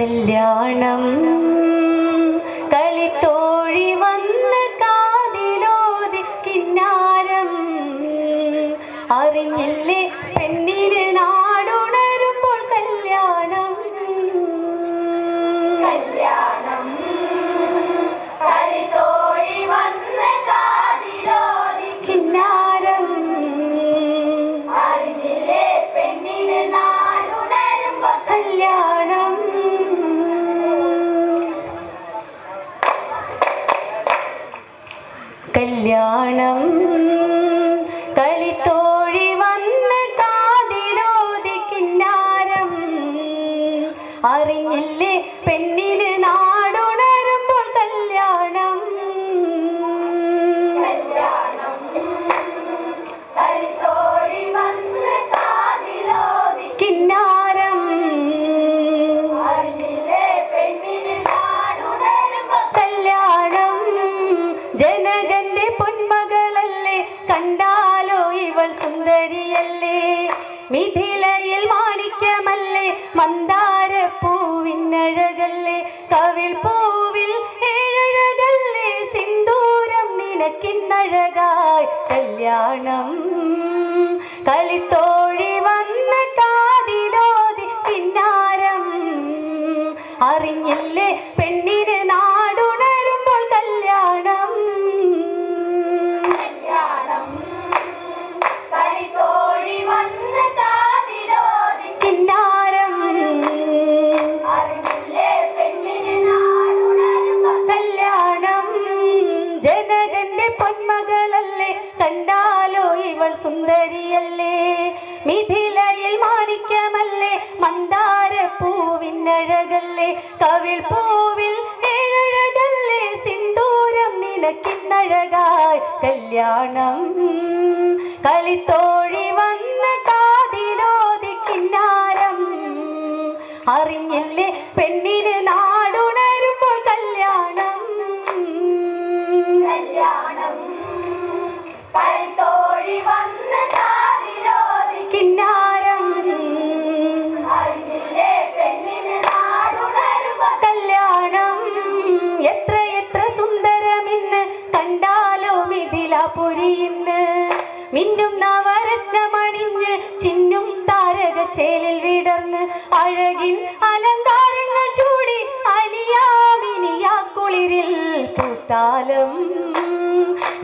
കല്യാണം കല്യാണം Me too. അഴകായി കല്യാണം കളിത്തോഴി ഇതിലാ മിന്നും നവരത്നമണിഞ്ഞ് ചിന്നും താരക ചേലിൽ വിടർന്ന് അഴകിൻ അലങ്കാരങ്ങൾ ചൂടി അലിയാമിനിയാ കുളിരിൽ പൂത്താലം.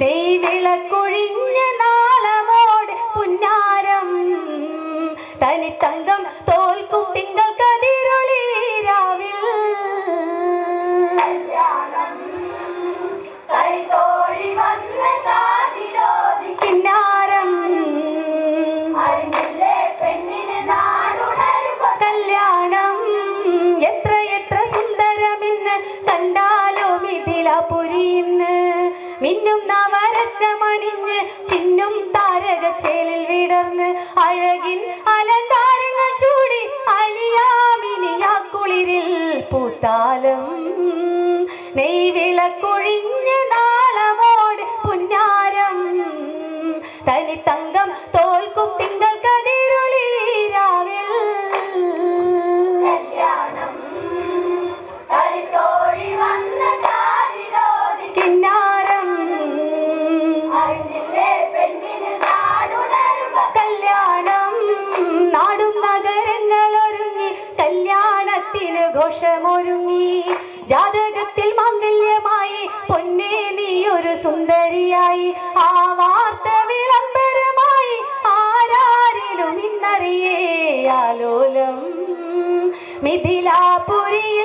തെയ്വിളക്കൊഴിഞ്ഞ നാളമോട് പുന്നാരം. തനിത്തങ്കം തോൽക്കും തിങ്കൾ നവരത്നമണിഞ്ഞ് ചിന്നും താരക ചേലിൽ വിടർന്ന് അഴകിൻ അലങ്കാരങ്ങൾ ചൂടി അലിയാമിനിയാ കുളിരിൽ പൂത്താലം നെയ്വിളക്കൊഴിഞ്ഞ് നാളമോട് പുന്നാരം തനി തങ്കം തോ ആലോലം മിഥിലാപുരി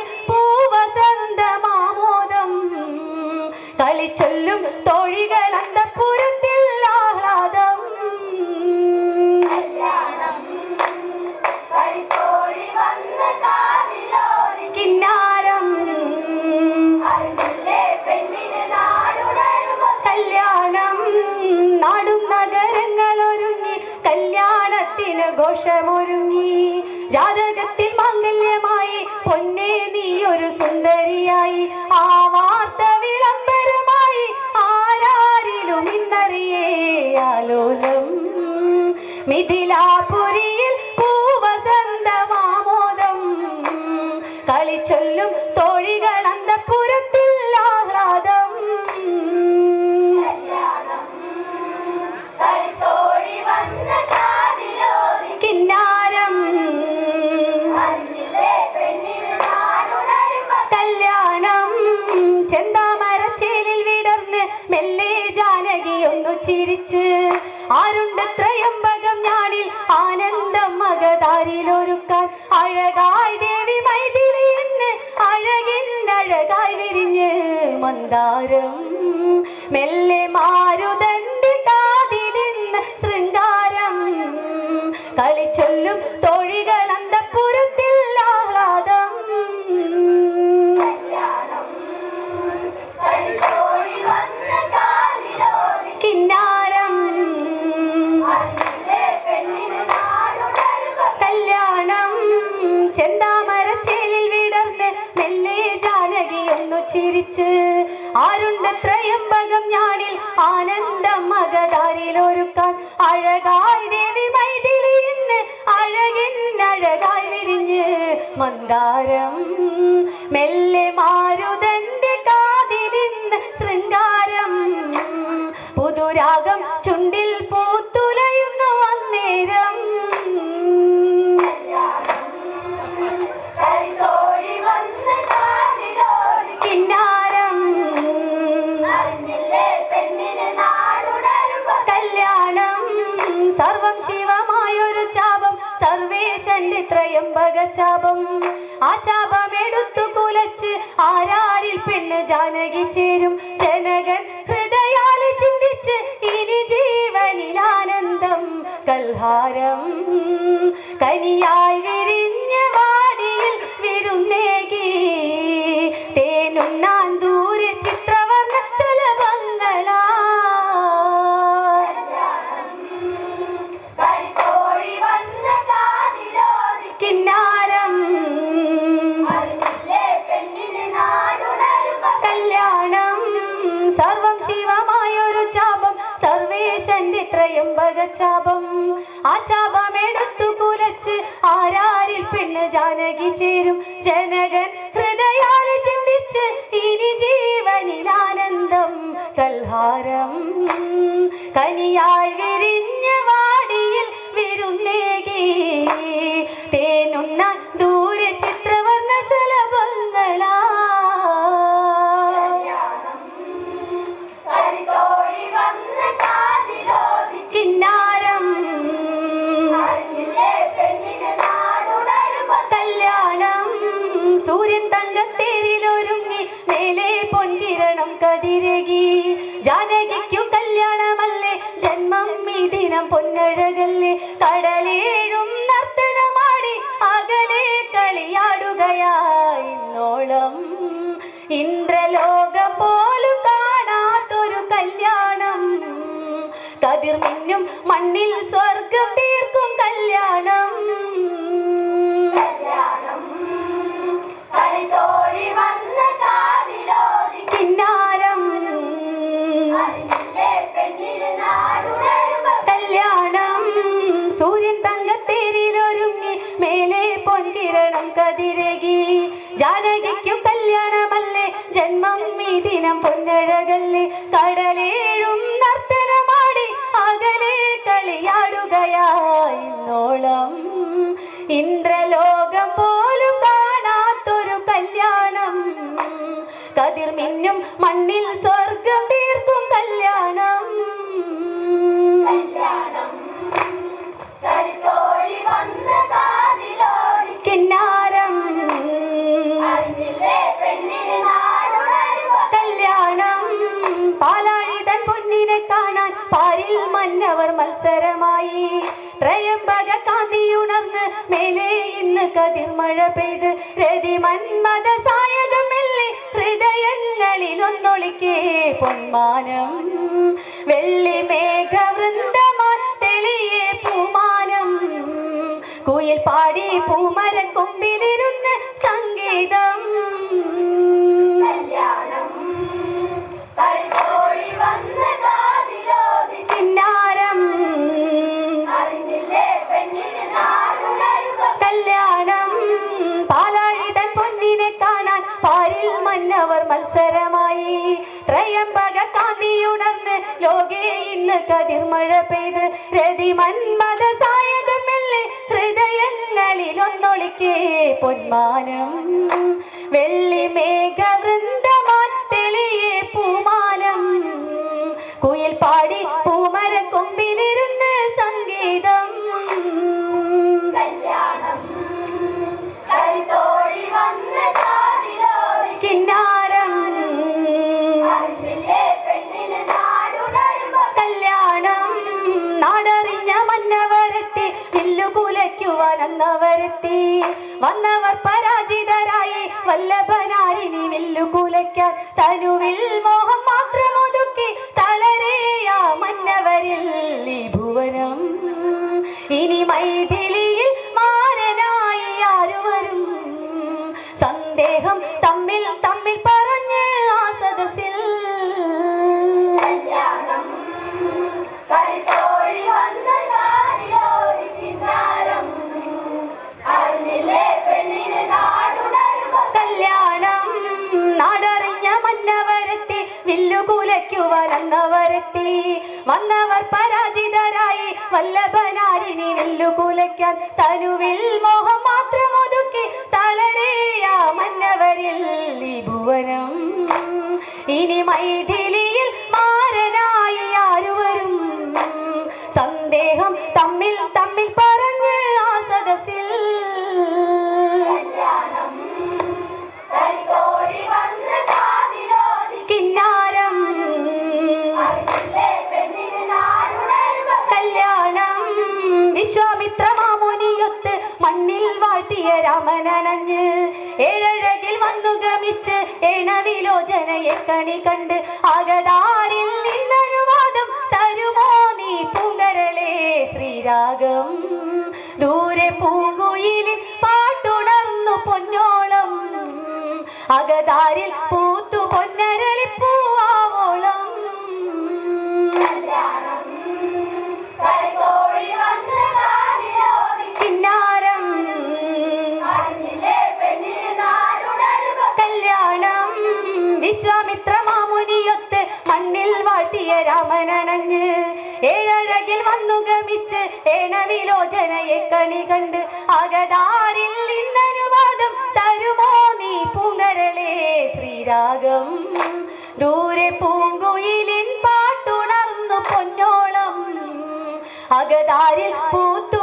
വേഷമൊരുങ്ങി ജാതകത്തിൽ മാംഗല്യമായി പൊന്നെ നീ ഒരു സുന്ദരിയായി. ആ വാർത്ത വിളംബരമായി ആരാരിലും ഇന്നറിയേ. ആലോലം മിഥിലാപുരി കരിലൊരുക്കാൻ അഴകായി ദേവി മൈതിലി എന്ന് അഴകിൻ അഴകായി വിരിഞ്ഞ് മന്ദാരം മെല്ലെ മാറി പെണ്ണ് ജാനകി ചേരും ജനകൻ ചാപം. ആ ചാപമെടുത്തു കുലച്ച് ആരാരിൽ പെണ്ണ് ജാനകി ചേരും. ജനകൻ അതിർമിന്നും മണ്ണിൽ സ്വർഗം തീർക്കും. ഇന്ദ്രലോകം പോലും കാണാത്തൊരു കല്യാണം. കതിർ മിന്നും മണ്ണിൽ സ്വർഗം തീർക്കും കല്യാണം. കിന്നാരം. കല്യാണം. പാലാഴി തൻ പൊന്നിനെ കാണാൻ പാരിൽ മന്നവർ മത്സരമായി. മഴ പെയ്ത് രതി മന്മത ഹൃദയങ്ങളിൽ ഹൃദയങ്ങളിലൊന്നൊളിക്കേ പൊന്മാനം. വെള്ളി മേഘവൃന്ദമാൻ തെളിയേ പൂമാനം. കുയിൽ പാടി പൂമരക്കൊമ്പിലിരുന്ന് മത്സരമായി. ത്രയംബക കാന്തിയുണർന്ന് ലോകേ ഇന്ന് കതിർമഴ പെയ്ത് രതി മന്മത സായകമെല്ലെ ഹൃദയങ്ങളിൽ ഒന്നൊളിക്കേ പൊന്മാനം. വെള്ളി മേഘ വന്നവർ പരാജിതരായി. നെല്ലു കുലയ്ക്കാൻ തനുവിൽ മോഹം മാത്രം തനുവിൽ മോഹം മാത്രം ഒതുക്കി തളരേയാ മന്നവരിൽ ഈ ഭുവനം ഇനി മൈഥിലിയിൽ ഗമിച്ച് ഏണവിലോചനയെ കണി കണ്ട് അകതാരിൽ നിന്നനുവാദം തരുമോ നീ പുങ്കരളേ ശ്രീരാഗം? ദൂരെ പൂങ്കുയിലിൽ പാട്ടുണർന്നു പൊന്നോളം. അകതാരിൽ പൂത്തു വിശ്വാമിത്ര മാമുനിയൊത്ത് മണ്ണിൽ വാഴ്ത്തിയ രാമനണഞ്ഞ് ഏഴഴകിൽ വന്നു ഗമിച്ച് ഏണവിലോചനയെ കണി കണ്ട് അകതാരിൽ ഇന്നനുവാദം തരുമോ നീ പൂങ്കരളേ ശ്രീരാഗം? ദൂരെ പൂങ്കുയിലിൻ പാട്ടുണർന്നു പൊന്നോളം അകതാരിൽ പൂത്തു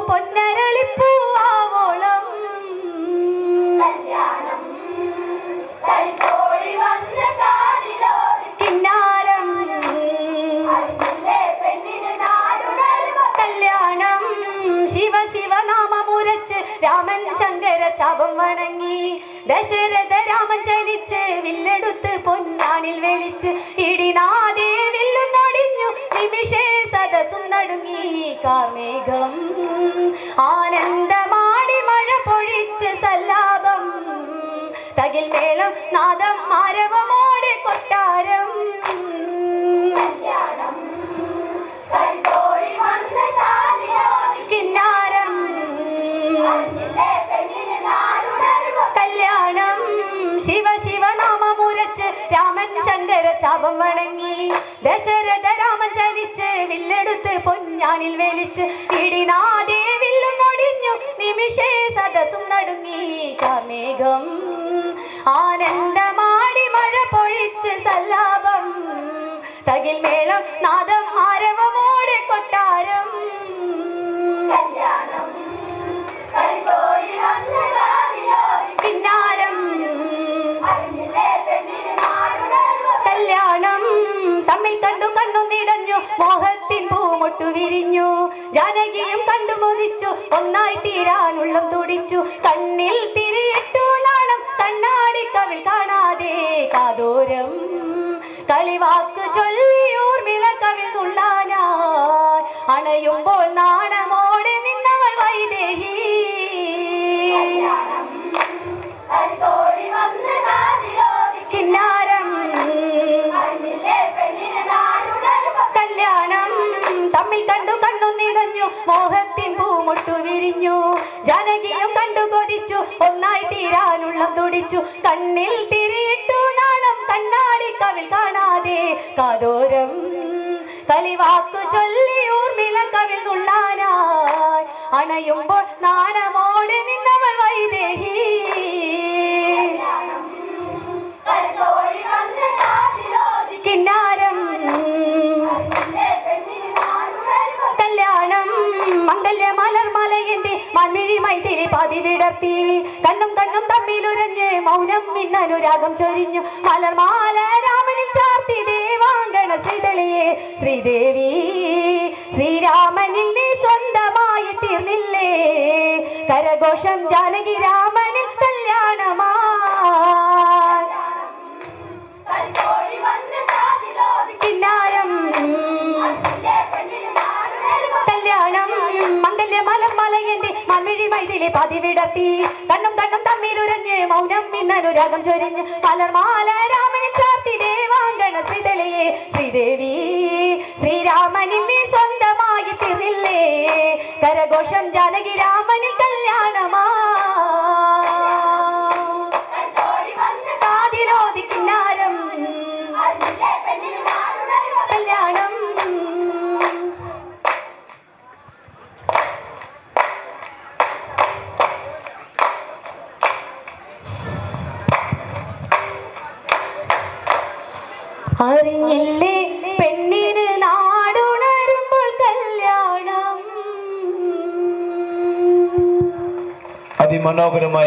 ചാപം വണങ്ങി. ദശരഥ രാമൻ ചലിച്ച് വില്ലെടുത്ത് പൊന്നാണിൽ വെളിച്ച് ഇടിനാദേ വില്ലുന്നൊടിഞ്ഞു നിമിഷേ സദസും നടുങ്ങി കാർമേഘം. ആനന്ദമാടി മഴ പൊഴിച്ച് സല്ലാപം. തകിൽ മേളം നാദം ആരവമോടെ കൊട്ടാരം. ചാപം വണങ്ങി. ദശരഥ രാമൻ ചലിച്ച് വില്ലെടുത്ത് പൊന്നാണിൽ വലിച്ച് ഇടിനാദേ വില്ലുന്നൊടിഞ്ഞു നിമിഷേ സദസും നടുങ്ങി. കമേഘം ആനന്ദമാടി മഴ പൊഴിച്ച് സല്ലാപം. തകിൽ മേളം നാദം ആരവമോടെ കരയുമ്പോൾ നാണമോടെ നിന്നവൾ വൈദേഹി. കിന്നാരം. കല്യാണം തമ്മിൽ കണ്ടു കണ്ണു നിറഞ്ഞു മോഹത്തിൻ പൂമുട്ടു വിരിഞ്ഞു. ജനകിയും കണ്ടു കൊതിച്ചു ഒന്നായി തീരാനുള്ളം തുടിച്ചു. കണ്ണിൽ തിരിയിട്ടു നാണം കണ്ണാടി കവിൾ കാണാതെ കാതോരം വാക്കു ചൊല്ലി ഊർമിള കവിൽ നുള്ളാനായി അണയുമ്പോൾ നാണമോട് നിന്നവൾ വൈദേഹി. കിന്നാരം കല്യാണം മംഗല്യ മലർമലയന്റെ മണ്ണിഴി മൈതിരി പതിവിടർത്തി കണ്ണും കണ്ണും തമ്മിലുരഞ്ഞ് മൗനം മിന്നനുരാഗം ചൊരിഞ്ഞു. മലർമാല ചാർത്തി ദേവാങ്കണ ശ്രീതളിയെ ശ്രീദേവി ശ്രീരാമനിൽ നീ സ്വന്തമായി തീർന്നില്ലേ? കരഘോഷം ജാനകി രാമനിൽ കല്യാണമാ കിന്നാരം കല്യാണം മംഗല്യ മലയന്റെ മൺമിഴി മൈതിലെ പതിവിടത്തി കണ്ണും കണ്ണും തമ്മിലുരഞ്ഞ് മൗനം മിന്നനുരാഗം ചൊരിഞ്ഞ്. മലർമാല രാമനിൽ ചാർത്തി ദേവാങ്കണ ശ്രീദേവി ശ്രീരാമനിൽ സ്വന്തമായി തിരില്ലേ കരഘോഷം ജാനകി രാമനിൽ കല്യാണമാ കല്യാണം അതിമനോഹരമായ